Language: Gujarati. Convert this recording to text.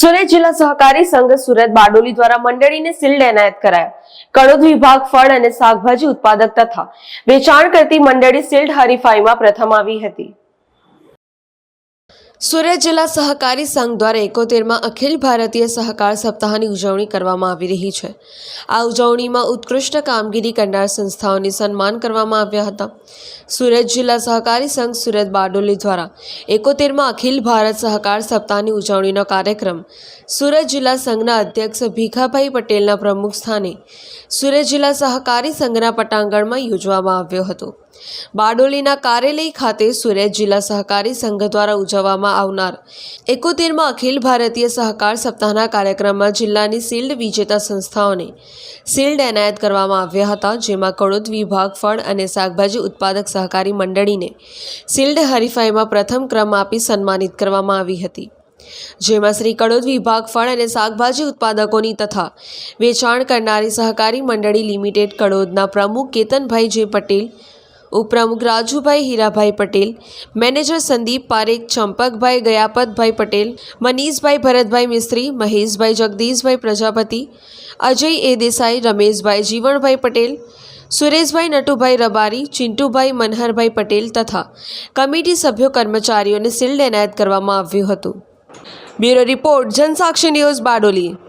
સુરત જિલ્લા સહકારી સંઘ સુરત બારડોલી દ્વારા મંડળીને શિલ્ડ એનાયત કરાયા. કડોદ વિભાગ ફળ અને શાકભાજી ઉત્પાદક તથા વેચાણ કરતી મંડળી શિલ્ડ હરીફાઈમાં પ્રથમ આવી હતી. સુરત જિલ્લા સહકારી સંઘ દ્વારા એકોતેરમાં અખિલ ભારતીય સહકાર સપ્તાહની ઉજવણી કરવામાં આવી રહી છે. આ ઉજવણીમાં ઉત્કૃષ્ટ કામગીરી કરનાર સંસ્થાઓને સન્માન કરવામાં આવ્યા હતા. સુરત જિલ્લા સહકારી સંઘ સુરત બારડોલી દ્વારા એકોતેરમાં અખિલ ભારત સહકાર સપ્તાહની ઉજવણીનો કાર્યક્રમ સુરત જિલ્લા સંઘના અધ્યક્ષ ભીખાભાઈ પટેલના પ્રમુખ સ્થાને સુરત જિલ્લા સહકારી સંઘના પટાંગણમાં યોજવામાં આવ્યો હતો. બારડોલીના કાર્યાલય ખાતે સુરત જિલ્લા સહકારી સંઘ દ્વારા ઉજવવામાં આવનાર. એકોતેરમાં અખિલ ભારતીય સહકાર સપ્તાહના કાર્યક્રમમાં જિલ્લાની શિલ્ડ વિજેતા સંસ્થાઓને શિલ્ડ એનાયત કરવામાં આવ્યા હતા, જેમાં કડોદ વિભાગ ફળ અને શાકભાજી ઉત્પાદક સહકારી મંડળીને શિલ્ડ હરીફાઈમાં પ્રથમ ક્રમ આપી સન્માનિત કરવામાં આવી હતી. જેમાં શ્રી કડોદ વિભાગ ફળ અને શાકભાજી ઉત્પાદકોની તથા વેચાણ કરનારી સહકારી મંડળી લિમિટેડ કડોદના પ્રમુખ કેતનભાઈ જે પટેલ ઉપપ્રમુખ રાજુભાઈ હીરાભાઈ પટેલ, મેનેજર સંદીપ પારેખ, ચંપકભાઈ ગયાપતભાઈ પટેલ, મનીષભાઈ ભરતભાઈ મિસ્ત્રી, મહેશભાઈ જગદીશભાઈ પ્રજાપતિ, અજય એ દેસાઈ, રમેશભાઈ જીવણભાઈ પટેલ, સુરેશભાઈ નટુભાઈ રબારી, ચિંટુભાઈ મનહરભાઈ પટેલ તથા કમિટી સભ્યો, કર્મચારીઓને શિલ્ડ એનાયત કરવામાં આવ્યું હતું. Bureau report, Jansakshi news Bardoli.